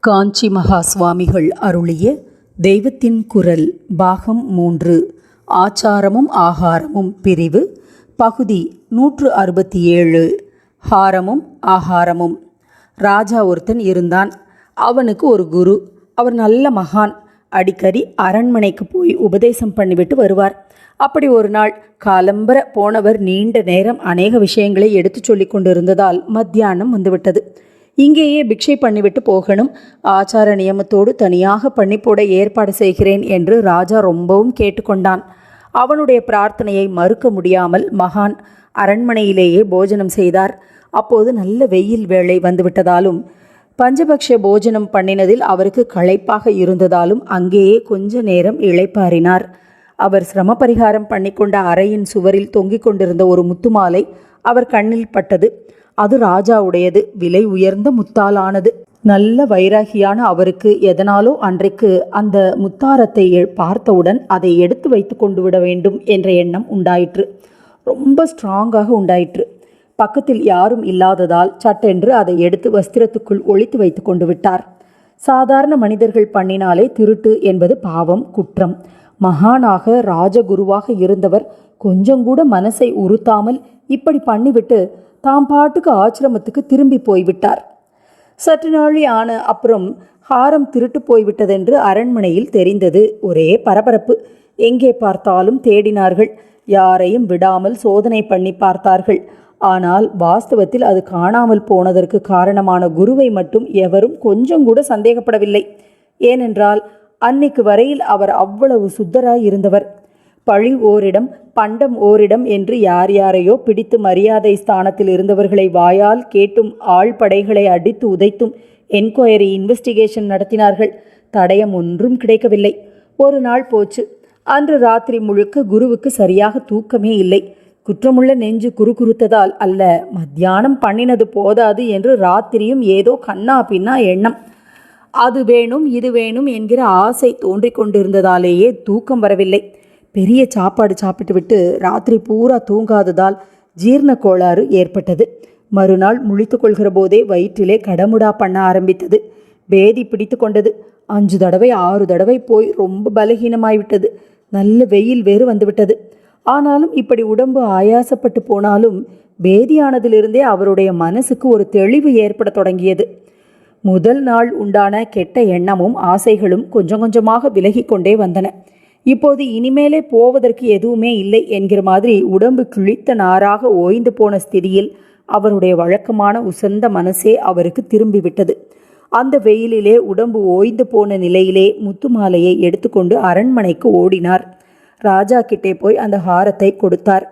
காஞ்சி மகா சுவாமிகள் அருளிய தெய்வத்தின் குரல் பாகம் மூன்று ஆச்சாரமும் ஆகாரமும் பிரிவு பகுதி நூற்று அறுபத்தி ஏழு ஹாரமும் ஆகாரமும். ராஜா ஒருத்தன் இருந்தான். அவனுக்கு ஒரு குரு. அவர் நல்ல மகான். அடிக்கடி அரண்மனைக்கு போய் உபதேசம் பண்ணிவிட்டு வருவார். அப்படி ஒரு நாள் காலம்பர போனவர் நீண்ட நேரம் அநேக விஷயங்களை எடுத்துச் சொல்லிக் கொண்டிருந்ததால் மத்தியானம் வந்துவிட்டது. இங்கேயே பிக்ஷை பண்ணிவிட்டு போகணும். ஆச்சார நியமத்தோடு தனியாக பண்ணி போட ஏற்பாடு செய்கிறேன் என்று ராஜா ரொம்பவும் கேட்டுக்கொண்டான். அவனுடைய பிரார்த்தனையை மறுக்க முடியாமல் மகான் அரண்மனையிலேயே போஜனம் செய்தார். அப்போது நல்ல வெயில் வேளை வந்துவிட்டதாலும் பஞ்சபக்ஷ போஜனம் பண்ணினதில் அவருக்கு களைப்பாக இருந்ததாலும் அங்கேயே கொஞ்ச நேரம் இளைப்பாறினார். அவர் சிரம பரிகாரம் பண்ணிக்கொண்ட அறையின் சுவரில் தொங்கிக் கொண்டிருந்த ஒரு முத்துமாலை அவர் கண்ணில் பட்டது. அது ராஜாவுடையது. விலை உயர்ந்த முத்தாலானது நல்ல வைராகியான அவருக்கு எதனாலோ அன்றைக்கு அந்த முத்தாரத்தை எ- பார்த்தவுடன் அதை எடுத்து வைத்து கொண்டு விட வேண்டும் என்ற எண்ணம் உண்டாயிற்று. ரொம்ப ஸ்ட்ராங்காக உண்டாயிற்று. பக்கத்தில் யாரும் இல்லாததால் சட்டென்று அதை எடுத்து வஸ்திரத்துக்குள் ஒளித்து வைத்து கொண்டு விட்டார். சாதாரண மனிதர்கள் பண்ணினாலே திருட்டு என்பது பாவம் குற்றம். மகானாக ராஜகுருவாக இருந்தவர் கொஞ்சம் கூட மனசை உறுத்தாமல் இப்படி பண்ணிவிட்டு தாம் பாட்டுக்கு ஆசிரமத்துக்கு திரும்பி போய்விட்டார். சற்று நாழி ஆன அப்புறம் ஹாரம் திருட்டு போய்விட்டதென்று அரண்மனையில் தெரிந்தது ஒரே பரபரப்பு. எங்கே பார்த்தாலும் தேடினார்கள். யாரையும் விடாமல் சோதனை பண்ணி பார்த்தார்கள். ஆனால் வாஸ்தவத்தில் அது காணாமல் போனதற்கு காரணமான குருவை மட்டும் எவரும் கொஞ்சம் கூட சந்தேகப்படவில்லை. ஏனென்றால் அன்னைக்கு வரையில் அவர் அவ்வளவு சுத்தராய் இருந்தவர் பழி ஓரிடம் பண்டம் ஓரிடம் என்று யார் யாரையோ பிடித்து மரியாதை ஸ்தானத்தில் இருந்தவர்களை வாயால் கேட்டும் ஆள் படைகளை அடித்து உதைத்தும் என்கொயரி இன்வெஸ்டிகேஷன் நடத்தினார்கள். தடயம் ஒன்றும் கிடைக்கவில்லை. ஒரு நாள் போச்சு. அன்று ராத்திரி முழுக்க குருவுக்கு சரியாக தூக்கமே இல்லை. குற்றமுள்ள நெஞ்சு குறுகுறுத்ததால் அல்ல மத்தியானம் பண்ணினது போதாது என்று ராத்திரியும் ஏதோ கண்ணா பின்னா எண்ணம். அது வேணும் இது வேணும் என்கிற ஆசை தோன்றிக் கொண்டிருந்ததாலேயே தூக்கம் வரவில்லை. பெரிய சாப்பாடு சாப்பிட்டு விட்டு ராத்திரி பூரா தூங்காததால் ஜீரண கோளாறு ஏற்பட்டது. மறுநாள் முழித்து கொள்கிற போதே வயிற்றிலே கடமுடா பண்ண ஆரம்பித்தது. பேதி பிடித்து கொண்டது. அஞ்சு தடவை ஆறு தடவை போய் ரொம்ப பலகீனமாய்விட்டது. நல்ல வெயில் வேறு வந்துவிட்டது. ஆனாலும் இப்படி உடம்பு ஆயாசப்பட்டு போனாலும் பேதியானதிலிருந்தே அவருடைய மனசுக்கு ஒரு தெளிவு ஏற்பட தொடங்கியது. முதல் நாள் உண்டான கெட்ட எண்ணமும் ஆசைகளும் கொஞ்சம் கொஞ்சமாக விலகி கொண்டே வந்தன. இப்போது இனிமேலே போவதற்கு எதுவுமே இல்லை என்கிற மாதிரி உடம்பு கிழித்த நாராக ஓய்ந்து போன ஸ்திதியில் அவருடைய வழக்கமான உசந்த மனசே அவருக்கு திரும்பிவிட்டது. அந்த வெயிலிலே உடம்பு ஓய்ந்து போன நிலையிலே முத்துமாலையை எடுத்துக்கொண்டு அரண்மனைக்கு ஓடினார். ராஜா கிட்டே போய் அந்த ஹாரத்தை கொடுத்தார்.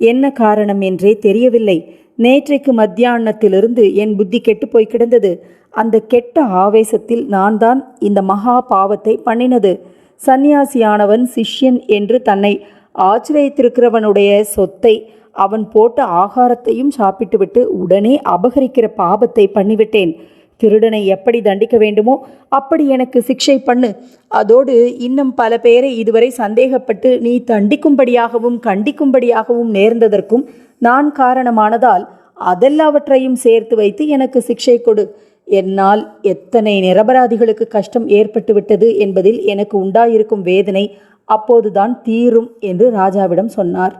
என்ன காரணம் என்றே தெரியவில்லை. நேற்றைக்கு மத்தியானத்திலிருந்து என் புத்தி கெட்டு போய் கிடந்தது. அந்த கெட்ட ஆவேசத்தில் நான் தான் இந்த மகா பாவத்தை பண்ணினது. சந்நியாசியானவன் சிஷ்யன் என்று தன்னை ஆச்சிரியத்திருக்கிறவனுடைய சொத்தை அவன் போட்ட ஆகாரத்தையும் சாப்பிட்டுவிட்டு உடனே அபகரிக்கிற பாபத்தை பண்ணிவிட்டேன். திருடனை எப்படி தண்டிக்க வேண்டுமோ அப்படி எனக்கு சிக்ஷை பண்ணு. அதோடு இன்னும் பல பேரை இதுவரை சந்தேகப்பட்டு நீ தண்டிக்கும்படியாகவும் கண்டிக்கும்படியாகவும் நேர்ந்ததற்கும் நான் காரணமானதால் அதெல்லாவற்றையும் சேர்த்து வைத்து எனக்கு சிக்ஷை கொடு. என்னால் எத்தனை நிரபராதிகளுக்கு கஷ்டம் ஏற்பட்டுவிட்டது என்பதில் எனக்கு உண்டாயிருக்கும் வேதனை அப்போதுதான் தீரும் என்று ராஜாவிடம் சொன்னார்.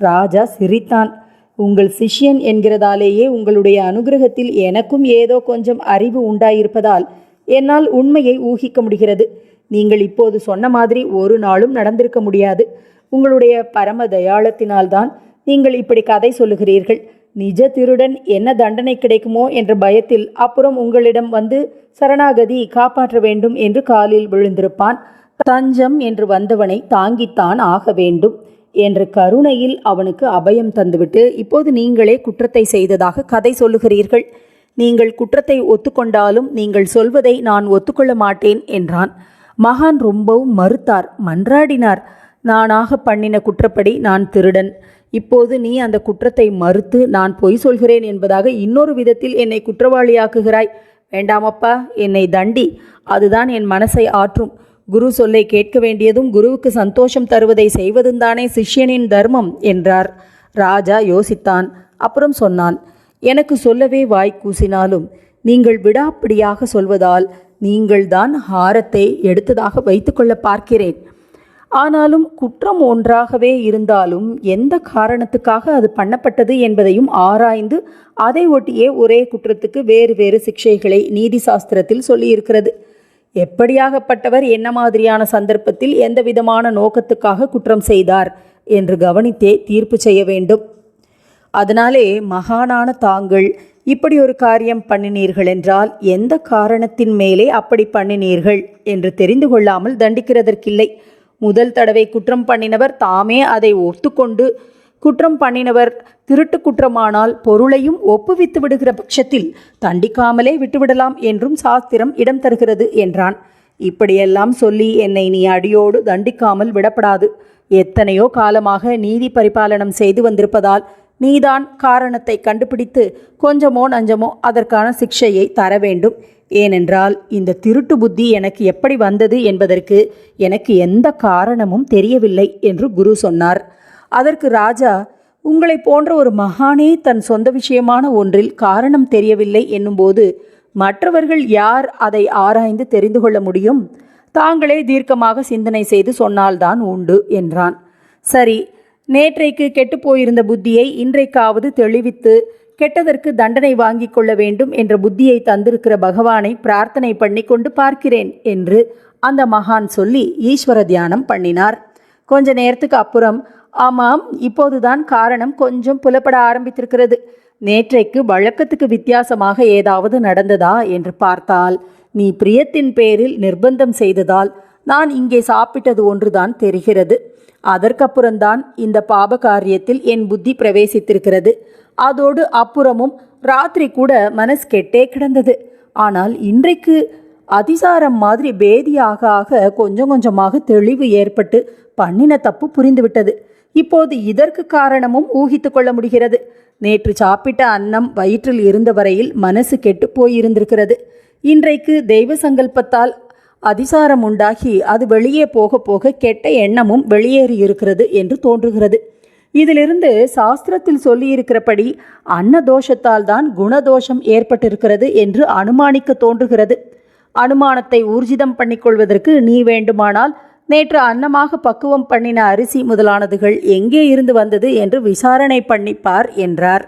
ராஜா சிரித்தான். உங்கள் சிஷ்யன் என்கிறதாலேயே உங்களுடைய அனுகிரகத்தில் எனக்கும் ஏதோ கொஞ்சம் அறிவு உண்டாயிருப்பதால் என்னால் உண்மையை ஊகிக்க முடிகிறது. நீங்கள் இப்போது சொன்ன மாதிரி ஒரு நாளும் நடந்திருக்க முடியாது. உங்களுடைய பரம தயாளத்தினால்தான் நீங்கள் இப்படி கதை சொல்லுகிறீர்கள். நிஜ திருடன் என்ன தண்டனை கிடைக்குமோ என்ற பயத்தில் அப்புறம் உங்களிடம் வந்து சரணாகதி காப்பாற்ற வேண்டும் என்று காலில் விழுந்திருப்பான். தஞ்சம் என்று வந்தவனை தாங்கித்தான் ஆக வேண்டும் என்ற கருணையில் அவனுக்கு அபயம் தந்துவிட்டு இப்போது நீங்களே குற்றத்தை செய்ததாக கதை சொல்லுகிறீர்கள். நீங்கள் குற்றத்தை ஒத்துக்கொண்டாலும் நீங்கள் சொல்வதை நான் ஒத்துக்கொள்ள மாட்டேன் என்றான். மகான் ரொம்பவும் மறுத்தார். மன்றாடினார். நானாக பண்ணின குற்றப்படி நான் திருடன். இப்போது நீ அந்த குற்றத்தை மறுத்து நான் பொய் சொல்கிறேன் என்பதாக இன்னொரு விதத்தில் என்னை குற்றவாளியாக்குகிறாய். வேண்டாமப்பா என்னை தண்டி. அதுதான் என் மனசை ஆற்றும். குரு சொல்லை கேட்க வேண்டியதும் குருவுக்கு சந்தோஷம் தருவதை செய்வதும் தானே சிஷ்யனின் தர்மம் என்றார். ராஜா யோசித்தான். அப்புறம் சொன்னான் எனக்கு சொல்லவே வாய் கூசினாலும் நீங்கள் விடாப்பிடியாக சொல்வதால் நீங்கள்தான் ஹாரத்தை எடுத்ததாக வைத்துக்கொள்ள பார்க்கிறேன். ஆனாலும் குற்றம் ஒன்றாகவே இருந்தாலும் எந்த காரணத்துக்காக அது பண்ணப்பட்டது என்பதையும் ஆராய்ந்து அதை ஒட்டியே ஒரே குற்றத்துக்கு வேறு வேறு சிக்ஷைகளை நீதி சாஸ்திரத்தில் சொல்லியிருக்கிறது. எப்படியாகப்பட்டவர் என்ன மாதிரியான சந்தர்ப்பத்தில் எந்த விதமான நோக்கத்துக்காக குற்றம் செய்தார் என்று கவனித்தே தீர்ப்பு செய்ய வேண்டும். அதனாலே மகானான தாங்கள் இப்படி ஒரு காரியம் பண்ணினீர்கள் என்றால் எந்த காரணத்தின் மேலே அப்படி பண்ணினீர்கள் என்று தெரிந்து கொள்ளாமல் தண்டிக்கிறதற்கில்லை. முதல் தடவை குற்றம் பண்ணினவர் தாமே அதை ஒத்துக்கொண்டு குற்றம் பண்ணினவர் திருட்டு குற்றமானால் பொருளையும் ஒப்புவித்து விடுகிற பட்சத்தில் தண்டிக்காமலே விட்டுவிடலாம் என்றும் சாஸ்திரம் இடம் தருகிறது என்றான். இப்படியெல்லாம் சொல்லி என்னை நீ அடியோடு தண்டிக்காமல் விடப்படாது. எத்தனையோ காலமாக நீதி பரிபாலனம் செய்து வந்திருப்பதால் நீதான் காரணத்தை கண்டுபிடித்து கொஞ்சமோ நஞ்சமோ அதற்கான சிக்ஷையை தர வேண்டும். ஏனென்றால் இந்த திருட்டு புத்தி எனக்கு எப்படி வந்தது என்பதற்கு எனக்கு எந்த காரணமும் தெரியவில்லை என்று குரு சொன்னார். அதற்கு ராஜா உங்களை போன்ற ஒரு மகானே தன் சொந்த விஷயமான ஒன்றில் காரணம் தெரியவில்லை என்னும்போது மற்றவர்கள் யார் அதை ஆராய்ந்து தெரிந்து கொள்ள முடியும்? தாங்களே தீர்க்கமாக சிந்தனை செய்து சொன்னால்தான் உண்டு என்றான். சரி நேற்றைக்கு கெட்டுப் போயிருந்த புத்தியை இன்றைக்காவது தெளிவித்து கெட்டதற்கு தண்டனை வாங்கிக் கொள்ள வேண்டும் என்ற புத்தியை தந்திருக்கிற பகவானை பிரார்த்தனை பண்ணி கொண்டு பார்க்கிறேன் என்று அந்த மகான் சொல்லி ஈஸ்வர தியானம் பண்ணினார். கொஞ்ச நேரத்துக்கு அப்புறம் ஆமாம் இப்போதுதான் காரணம் கொஞ்சம் புலப்பட ஆரம்பித்திருக்கிறது. நேற்றைக்கு வழக்கத்துக்கு வித்தியாசமாக ஏதாவது நடந்ததா என்று பார்த்தால் நீ பிரியத்தின் பேரில் நிர்பந்தம் செய்ததால் நான் இங்கே சாப்பிட்டது ஒன்றுதான் தெரிகிறது. அதற்கப்புறம்தான் இந்த பாப காரியத்தில் என் புத்தி பிரவேசித்திருக்கிறது. அதோடு அப்புறமும் ராத்திரி கூட மனசு கெட்டே கிடந்தது. ஆனால் இன்றைக்கு அதிசாரம் மாதிரி பேதியாக ஆக கொஞ்சம் கொஞ்சமாக தெளிவு ஏற்பட்டு பண்ணின தப்பு புரிந்துவிட்டது. இப்போது இதற்கு காரணமும் ஊகித்து கொள்ள முடிகிறது. நேற்று சாப்பிட்ட அன்னம் வயிற்றில் இருந்த வரையில் மனசு கெட்டு போயிருந்திருக்கிறது. இன்றைக்கு தெய்வ சங்கல்பத்தால் அதிசாரம் உண்டாகி அது வெளியே போக போக கெட்ட எண்ணமும் வெளியேறி இருக்கிறது என்று தோன்றுகிறது. இதிலிருந்து சாஸ்திரத்தில் சொல்லியிருக்கிறபடி அன்ன தோஷத்தால் தான் குணதோஷம் ஏற்பட்டிருக்கிறது என்று அனுமானிக்க தோன்றுகிறது. அனுமானத்தை ஊர்ஜிதம் பண்ணிக்கொள்வதற்கு நீ வேண்டுமானால் நேற்று அன்னமாக பக்குவம் பண்ணின அரிசி முதலானதுகள் எங்கே இருந்து வந்தது என்று விசாரணை பண்ணிப்பார் என்றார்.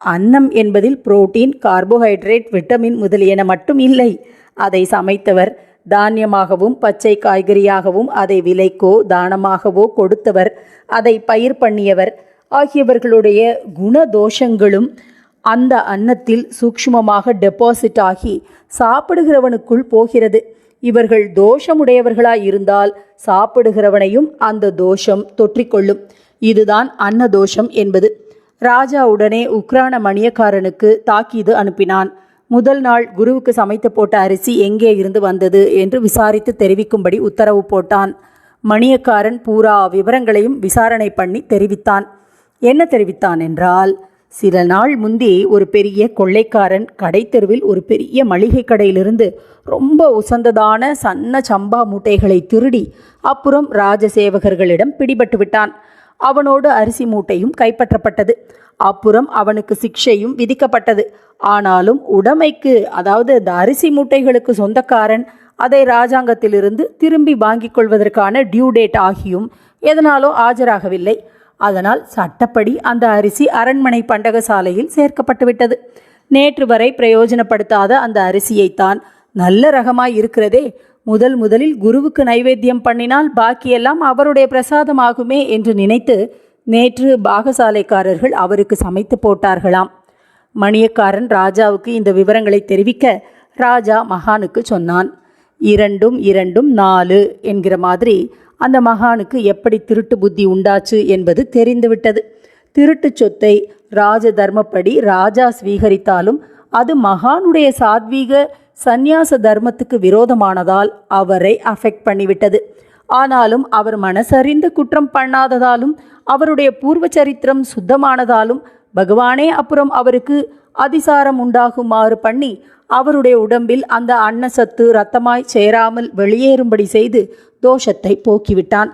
அன்னம் என்பதில் புரோட்டீன் கார்போஹைட்ரேட் விட்டமின் முதலியன மட்டும் இல்லை. அதை சமைத்தவர் தானியமாகவும் பச்சை காய்கறியாகவும் அதை விலைக்கோ தானமாகவோ கொடுத்தவர் அதை பயிர் பண்ணியவர். ஆகியவர்களுடைய குணதோஷங்களும் அந்த அன்னத்தில் சூக்ஷ்மமாக டெபாசிட் ஆகி சாப்பிடுகிறவனுக்குள் போகிறது. இவர்கள் தோஷமுடையவர்களாய் இருந்தால் சாப்பிடுகிறவனையும் அந்த தோஷம் தொற்றிக்கொள்ளும். இதுதான் அன்ன தோஷம் என்பது. ராஜா உடனே உக்ரான மணியக்காரனுக்கு தாக்கீது அனுப்பினான். முதல் நாள் குருவுக்கு சமைத்து போட்ட அரிசி எங்கே இருந்து வந்தது என்று விசாரித்து தெரிவிக்கும்படி உத்தரவு போட்டான். மணியக்காரன் பூரா விவரங்களையும் விசாரணை பண்ணி தெரிவித்தான். என்ன தெரிவித்தான் என்றால் சில நாள் முந்தி ஒரு பெரிய கொள்ளைக்காரன் கடைத்தெருவில் ஒரு பெரிய மளிகை கடையிலிருந்து ரொம்ப உசந்ததான சன்ன சம்பா மூட்டைகளை திருடி அப்புறம் ராஜசேவகர்களிடம் பிடிபட்டு விட்டான். அவனோடு அரிசி மூட்டையும் கைப்பற்றப்பட்டது. அப்புறம் அவனுக்கு சிக்ஷையும் விதிக்கப்பட்டது. ஆனாலும் உடைமைக்கு அதாவது இந்த அரிசி மூட்டைகளுக்கு சொந்தக்காரன் அதை ராஜாங்கத்திலிருந்து திரும்பி வாங்கிக் கொள்வதற்கான டியூ டேட் ஆகியும் எதனாலோ ஆஜராகவில்லை. அதனால் சட்டப்படி அந்த அரிசி அரண்மனை பண்டகசாலையில் சேர்க்கப்பட்டுவிட்டது. நேற்று வரை பிரயோஜனப்படுத்தாத அந்த அரிசியைத்தான் நல்ல ரகமாய் இருக்கிறதே. முதல் முதலில் குருவுக்கு நைவேத்தியம் பண்ணினால் பாக்கியெல்லாம் அவருடைய பிரசாதமாகுமே என்று நினைத்து நேற்று பாகசாலைக்காரர்கள் அவருக்கு சமைத்து போட்டார்களாம். மணியக்காரன் ராஜாவுக்கு இந்த விவரங்களை தெரிவிக்க ராஜா மகானுக்கு சொன்னான். இரண்டும் இரண்டும் நாலு என்கிற மாதிரி அந்த மகானுக்கு எப்படி திருட்டு புத்தி உண்டாச்சு என்பது தெரிந்துவிட்டது. திருட்டு சொத்தை ராஜ தர்மப்படி ராஜா ஸ்வீகரித்தாலும் அது மகானுடைய சாத்வீக சந்நியாச தர்மத்துக்கு விரோதமானதால் அவரை அஃபெக்ட் பண்ணிவிட்டது. ஆனாலும் அவர் மனசறிந்து குற்றம் பண்ணாததாலும் அவருடைய பூர்வ சரித்திரம் சுத்தமானதாலும் பகவானே அப்புறம் அவருக்கு அதிசாரம் உண்டாகுமாறு பண்ணி அவருடைய உடம்பில் அந்த அன்னசத்து ரத்தமாய் சேராமல் வெளியேறும்படி செய்து தோஷத்தை போக்கிவிட்டான்.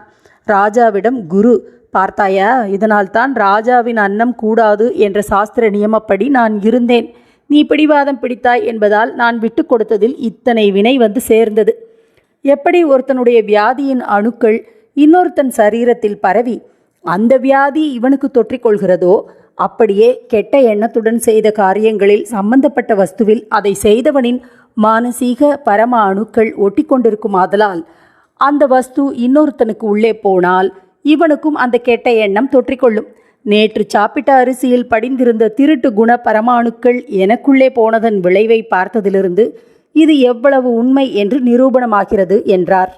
ராஜாவிடம் குரு பார்த்தாயா? இதனால்தான் ராஜாவின் அன்னம் கூடாது என்ற சாஸ்திர நியமப்படி நான் இருந்தேன். நீ பிடிவாதம் பிடித்தாய் என்பதால் நான் விட்டு கொடுத்ததில் இத்தனை வினை வந்து சேர்ந்தது. எப்படி ஒருத்தனுடைய வியாதியின் அணுக்கள் இன்னொருத்தன் சரீரத்தில் பரவி அந்த வியாதி இவனுக்கு தொற்றிக்கொள்கிறதோ அப்படியே கெட்ட எண்ணத்துடன் செய்த காரியங்களில் சம்பந்தப்பட்ட வஸ்துவில் அதை செய்தவனின் மானசீக பரம அணுக்கள் ஒட்டி கொண்டிருக்குமாதலால் அந்த வஸ்து இன்னொருத்தனுக்கு உள்ளே போனால் இவனுக்கும் அந்த கெட்ட எண்ணம் தொற்றிக்கொள்ளும். நேற்று சாப்பிட்ட அரிசியில் படிந்திருந்த திருட்டு குண பரமாணுக்கள் எனக்குள்ளே போனதன் விளைவை பார்த்ததிலிருந்து இது எவ்வளவு உண்மை என்று நிரூபணமாகிறது என்றார்.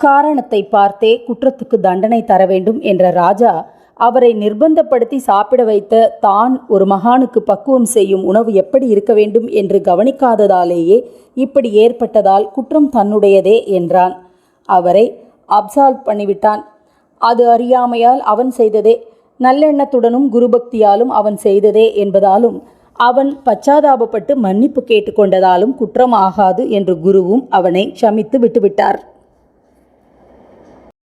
காரணத்தை பார்த்தே குற்றத்துக்கு தண்டனை தர வேண்டும் என்ற ராஜா அவரை நிர்பந்தப்படுத்தி சாப்பிட வைத்த தான் ஒரு மகானுக்கு பக்குவம் செய்யும் உணவு எப்படி இருக்க வேண்டும் என்று கவனிக்காததாலேயே இப்படி ஏற்பட்டதால் குற்றம் தன்னுடையதே என்றான். அவரை அப்சால்வ் பண்ணிவிட்டான். அது அறியாமையால் அவன் செய்ததே. நல்லெண்ணத்துடனும் குருபக்தியாலும் அவன் செய்ததே என்பதாலும் அவன் பச்சாதாபப்பட்டு மன்னிப்பு கேட்டுக்கொண்டதாலும் குற்றம் ஆகாது என்று குருவும் அவனை சமித்து விட்டுவிட்டார்.